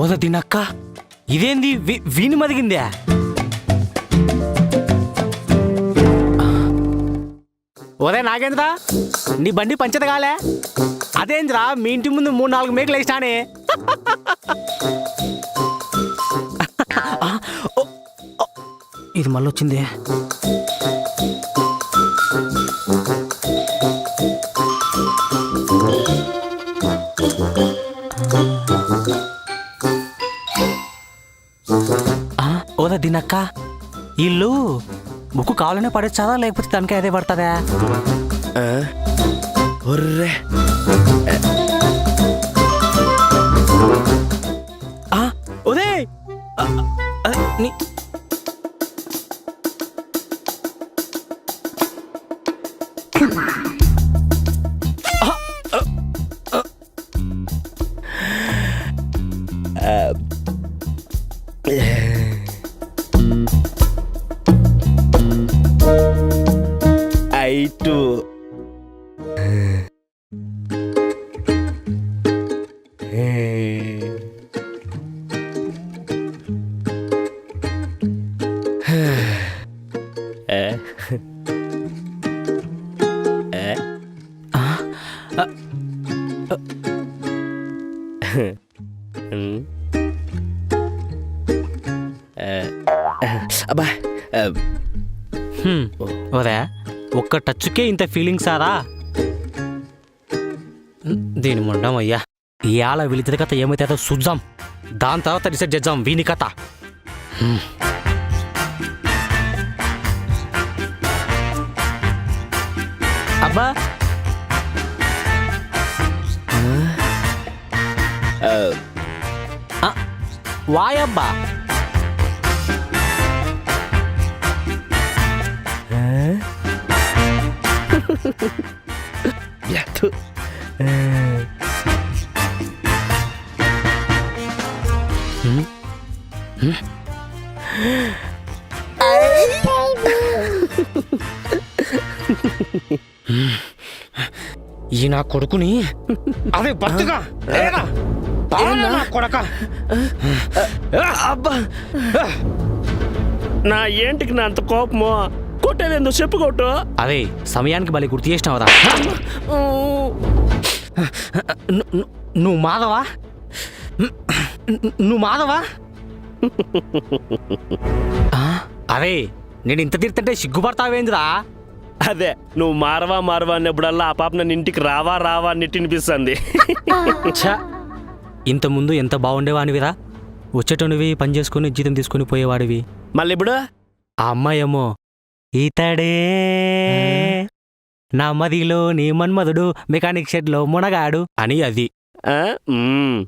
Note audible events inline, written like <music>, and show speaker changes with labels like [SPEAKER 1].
[SPEAKER 1] ఓద తినక్క. ఇదేంది? వీణి వీని మదిగిందే? ఓదే నాగేంద్ర నీ బండి పంచత కాలే? అదేంద్రా మీ ఇంటి ముందు మూడు నాలుగు మేకలు వేసినానే. ఇది మళ్ళీ వచ్చింది. ఆ, ఓదా దీనక్క. ఇల్లు బుక్కు కావాలనే పడేచ్చాదా? లేకపోతే దానికే అదే పడుతుందా?
[SPEAKER 2] ఒర్రే.
[SPEAKER 1] Uh, I
[SPEAKER 2] to. అబ్బా
[SPEAKER 1] హ్మ్, ఉదే ఒక్క టచ్కే ఇంత ఫీలింగ్స్ ఆరా? దీని ముండం అయ్యా. ఇవాళ వీళ్ళిద్దరి కథ ఏమైతే చూద్దాం. దాని తర్వాత డిసైడ్ చేద్దాం వీని కథ. హ్మ్. అబ్బా! ఆ, వాయబ్బా.
[SPEAKER 2] బ్యాతు <laughs> <laughs>
[SPEAKER 1] ఈ నా కొడుకుని? <laughs> అదే నా కొడక?
[SPEAKER 2] అబ్బా! నా ఏంటికి నా అంత కోపము? కొట్టేది ఎందుకు చెప్పు కొట్టు.
[SPEAKER 1] అదే సమయానికి బలి గుర్తు ను- నువ్వు మాధవా? నువ్వు మాధవా? అదే నేను ఇంత తిరుతుంటే సిగ్గుపడతావేందిరా?
[SPEAKER 2] అదే నువ్వు మారవా మారవా అన్నప్పుడల్లా ఆ పాప నన్ను ఇంటికి రావా రావా అని తినిపిస్తుంది
[SPEAKER 1] ఛ ఇంత ముందు ఎంత బాగుండేవానివిరా వచ్చేటోనివి పని చేసుకుని జీతం తీసుకుని పోయేవాడివి
[SPEAKER 2] మళ్ళీ ఇప్పుడు
[SPEAKER 1] ఆ అమ్మాయేమో ఇతడే నా మదిలో నీ మన్మధుడు మెకానిక్ షెడ్లో మునగాడు అని అది
[SPEAKER 2] ఆ? మ్మ్.